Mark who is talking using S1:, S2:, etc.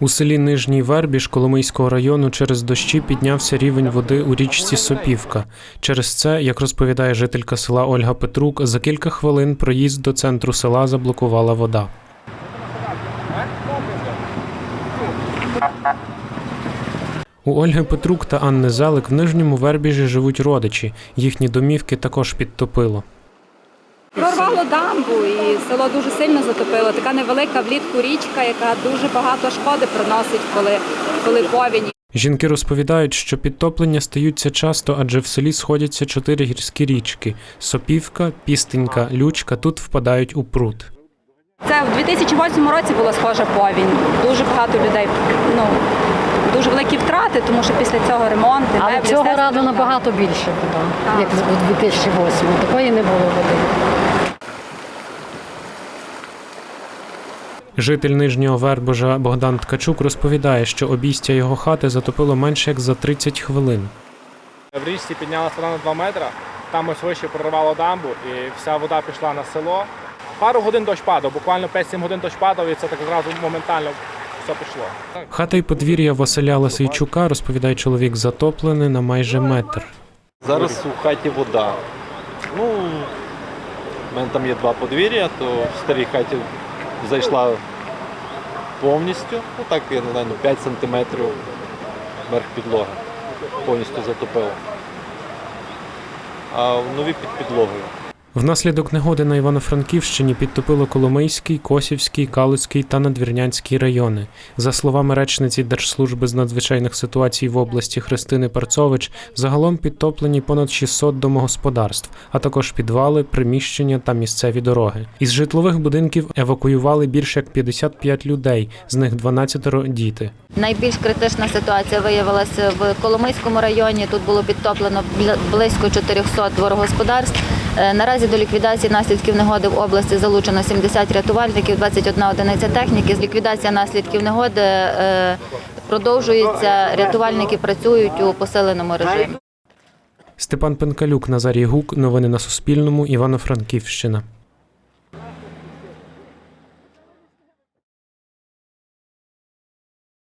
S1: У селі Нижній Вербіж Коломийського району через дощі піднявся рівень води у річці Сопівка. Через це, як розповідає жителька села Ольга Петрук, за кілька хвилин проїзд до центру села заблокувала вода. У Ольги Петрук та Анни Зелик в Нижньому Вербіжі живуть родичі. Їхні домівки також підтопило.
S2: Прорвало дамбу і село дуже сильно затопило. Така невелика влітку річка, яка дуже багато шкоди приносить, коли, коли повінь.
S1: Жінки розповідають, що підтоплення стаються часто, адже в селі сходяться чотири гірські річки: Сопівка, Пістенька, Лючка тут впадають у пруд.
S2: Це в 2008 році була схожа повінь. Дуже багато людей, ну дуже великі втрати, тому що після цього ремонти.
S3: Але
S2: меблі,
S3: цього
S2: все
S3: разу
S2: страждало.
S3: набагато більше було,
S2: Так.
S3: як у 2008 Такої не було води.
S1: Житель нижнього Вербожа Богдан Ткачук розповідає, що обійстя його хати затопило менше як за 30 хвилин.
S4: В річці піднялася вода на 2 метри, там ось вище прорвало дамбу і вся вода пішла на село. Пару годин дощ падав, буквально 5-7 годин дощ падав, і це так одразу моментально все пішло.
S1: Хата й подвір'я Василя Лисийчука, розповідає чоловік, затоплене на майже метр.
S5: Зараз у хаті вода. Ну, в мене там є два подвір'я, то в старій хаті зайшла повністю. Ну так, я не знаю, ну, 5 сантиметрів верх підлоги. Повністю затопило. А в нові під підлогою.
S1: Внаслідок негоди на Івано-Франківщині підтопило Коломийський, Косівський, Калуцький та Надвірнянський райони. За словами речниці Держслужби з надзвичайних ситуацій в області Христини Парцович, загалом підтоплені понад 600 домогосподарств, а також підвали, приміщення та місцеві дороги. Із житлових будинків евакуювали більше як 55 людей, з них 12 – діти.
S6: Найбільш критична ситуація виявилася в Коломийському районі. Тут було підтоплено близько 400 дворогосподарств. Е, Наразі до ліквідації наслідків негоди в області залучено 70 рятувальників, 21 одиниця техніки. З ліквідації наслідків негоди е, продовжується. Рятувальники працюють у посиленому режимі.
S1: Степан Пенкалюк, Назарій Гук. Новини на Суспільному. Івано-Франківщина.